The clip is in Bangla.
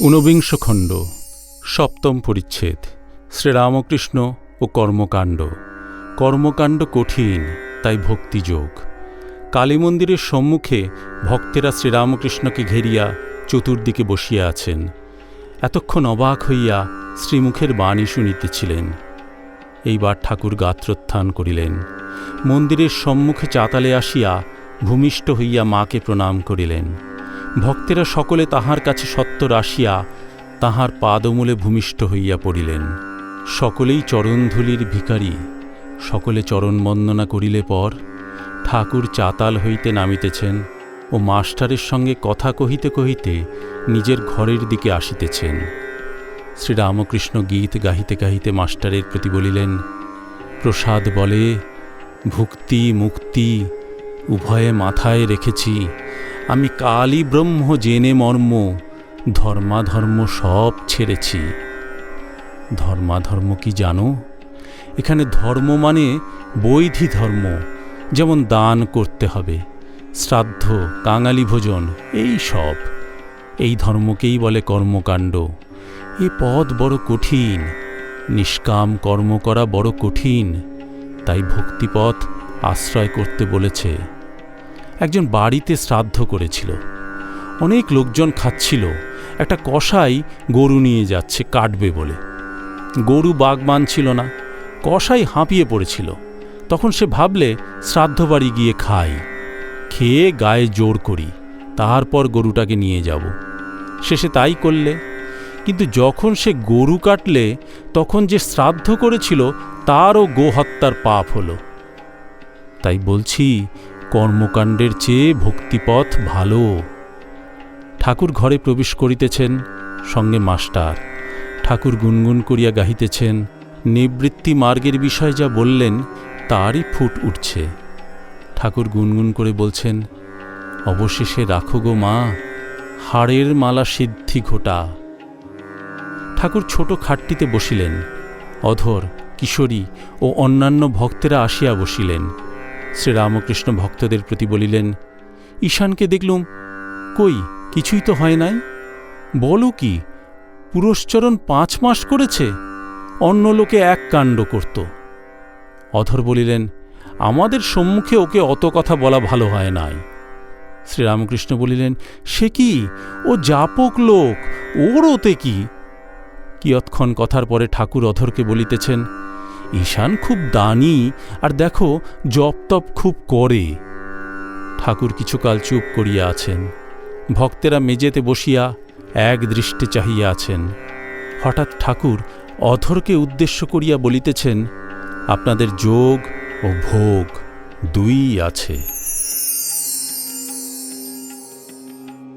ঊনবিংশ খণ্ড, সপ্তম পরিচ্ছেদ, শ্রীরামকৃষ্ণ ও কর্মকাণ্ড। কর্মকাণ্ড কঠিন, তাই ভক্তিযোগ। কালী মন্দিরের সম্মুখে ভক্তেরা শ্রীরামকৃষ্ণকে ঘেরিয়া চতুর্দিকে বসিয়া আছেন। এতক্ষণ অবাক হইয়া শ্রীমুখের বাণী শুনিতেছিলেন। এইবার ঠাকুর গাত্রোত্থান করিলেন। মন্দিরের সম্মুখে চাতালে আসিয়া ভূমিষ্ঠ হইয়া মাকে প্রণাম করিলেন। ভক্তেরা সকলে তাহার কাছে সত্তর আসিয়া তাহার পাদমূলে ভূমিষ্ঠ হইয়া পড়িলেন। সকলেই চরণধূলির ভিখারি, সকলে চরণ বন্দনা করিলে পর ঠাকুর চাতাল হইতে নামিতেছেন ও মাস্টারের সঙ্গে কথা কহিতে কহিতে নিজের ঘরের দিকে আসিতেছেন। শ্রীরামকৃষ্ণ গীত গাহিতে গাহিতে মাস্টারের প্রতি বলিলেন, প্রসাদ বলে, ভুক্তি, মুক্তি, উভয়ে মাথায় রেখেছি। আমি কালী ব্রহ্ম জেনে মর্ম, ধর্মাধর্ম সব ছেড়েছি। ধর্মাধর্ম কি জানো? এখানে ধর্ম মানে বৈধি ধর্ম, যেমন দান করতে হবে, শ্রাদ্ধ, কাঙালি ভোজন, এই সব। এই ধর্মকেই বলে কর্মকাণ্ড। এ পদ বড় কঠিন, নিষ্কাম কর্ম করা বড় কঠিন, তাই ভক্তিপথ আশ্রয় করতে বলেছে। একজন বাড়িতে শ্রাদ্ধ করেছিল। অনেক লোকজন খাচ্ছিল। একটা কষাই গরু নিয়ে যাচ্ছে, কাটবে বলে। গরু বাগ মানছিল না। কষাই হাঁপিয়ে পড়েছিল। তখন সে ভাবলে, শ্রাদ্ধ বাড়ি গিয়ে খাই। খেয়ে গায়ে জোর করি। তারপর গরুটাকে নিয়ে যাব। শেষে তাই করলে। কিন্তু যখন সে গরু কাটলে, তখন যে শ্রাদ্ধ করেছিল, তারও গোহত্যার পাপ হলো। তাই বলছি কর্মকাণ্ডের চেয়ে ভক্তিপথ ভালো। ঠাকুর ঘরে প্রবেশ করিতেছেন, সঙ্গে মাস্টার। ঠাকুর গুনগুন করিয়া গাহিতেছেন, নিবৃত্তি মার্গের বিষয় যা বললেন, তারই ফুট উঠছে। ঠাকুর গুনগুন করে বলছেন, অবশেষে রাখো গো মা, হাড়ের মালা সিদ্ধি ঘোটা। ঠাকুর ছোট খাটটিতে বসিলেন। অধর, কিশোরী ও অন্যান্য ভক্তেরা আসিয়া বসিলেন। শ্রীরামকৃষ্ণ ভক্তদের প্রতি বলিলেন, ঈশানকে দেখলুম, কই, কিছুই তো হয় নাই? বলো কি পুরস্চরণ পাঁচ মাস করেছে, অন্য লোকে এক কাণ্ড করত। অধর বলিলেন, আমাদের সম্মুখে ওকে অত কথা বলা ভালো হয় নাই। শ্রীরামকৃষ্ণ বলিলেন, সে কি? ও জাপক লোক, ওর ওতে কি? কিয়ৎক্ষণ কথার পরে ঠাকুর অধরকে বলিতেছেন ঈশান খুব দানি আর দেখো জপ তপ খুব করে। ঠাকুর কিছুকাল চুপ করিয়া আছেন। ভক্তেরা মেজেতে বসিয়া এক দৃষ্টে চাহিয়া আছেন। হঠাৎ ঠাকুর অধরকে উদ্দেশ্য করিয়া বলিতেছেন, আপনাদের যোগ ও ভোগ দুই আছে।